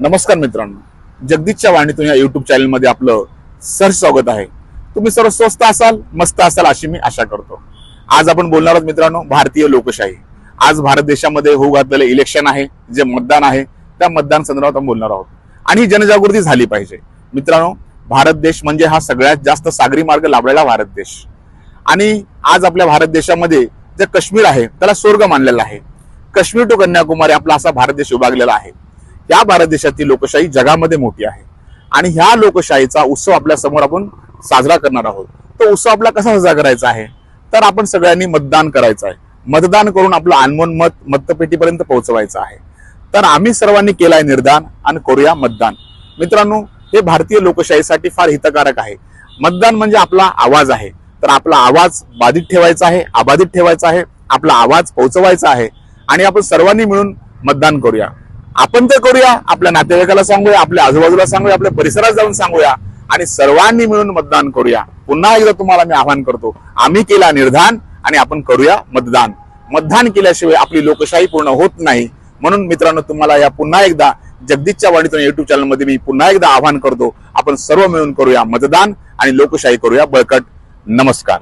नमस्कार मित्रांनो. जगदीशच्या वाणीतून या युट्यूब चॅनलमध्ये आपलं सर स्वागत आहे. तुम्ही सर्व स्वस्त असाल मस्त असाल अशी मी आशा करतो. आज आपण बोलणार आहोत मित्रांनो भारतीय लोकशाही. आज भारत देशामध्ये होऊ घातलेलं इलेक्शन आहे जे मतदान आहे त्या मतदान संदर्भात आपण बोलणार आहोत. आणि ही जनजागृती झाली पाहिजे. मित्रांनो भारत देश म्हणजे हा सगळ्यात जास्त सागरी मार्ग लाभलेला भारत देश. आणि आज आपल्या भारत देशामध्ये जे काश्मीर आहे त्याला स्वर्ग मानलेला आहे. काश्मीर टू कन्याकुमारी आपला असा भारत देश विभागलेला आहे. या भारत देशातील लोकशाही जगामध्ये मोठी आहे. आणि ह्या लोकशाहीचा उत्सव आपल्यासमोर आपण साजरा करणार आहोत. तो उत्सव आपला कसा साजरा करायचा आहे? तर आपण सगळ्यांनी मतदान करायचं आहे. मतदान करून आपलं अनमोल मत मतपेटीपर्यंत पोहोचवायचं आहे. तर आम्ही सर्वांनी केलाय निर्धार आणि करूया मतदान. मित्रांनो हे भारतीय लोकशाहीसाठी फार हितकारक आहे. मतदान म्हणजे आपला आवाज आहे. तर आपला आवाज बाधित ठेवायचा आहे अबाधित ठेवायचा आहे आपला आवाज पोहोचवायचा आहे. आणि आपण सर्वांनी मिळून मतदान करूया. आपण तर करूया आपल्या नातेवाईकाला सांगूया आपल्या आजूबाजूला सांगूया आपल्या परिसरात जाऊन सांगूया आणि सर्वांनी मिळून मतदान करूया. पुन्हा एकदा तुम्हाला मी आवाहन करतो आम्ही केला निर्धान आणि आपण करूया मतदान. मतदान केल्याशिवाय आपली लोकशाही पूर्ण होत नाही. म्हणून मित्रांनो तुम्हाला या पुन्हा एकदा जगदीशच्या वाणीतून युट्यूब चॅनलमध्ये मी पुन्हा एकदा आवाहन करतो आपण सर्व मिळून करूया मतदान आणि लोकशाही करूया बळकट. नमस्कार.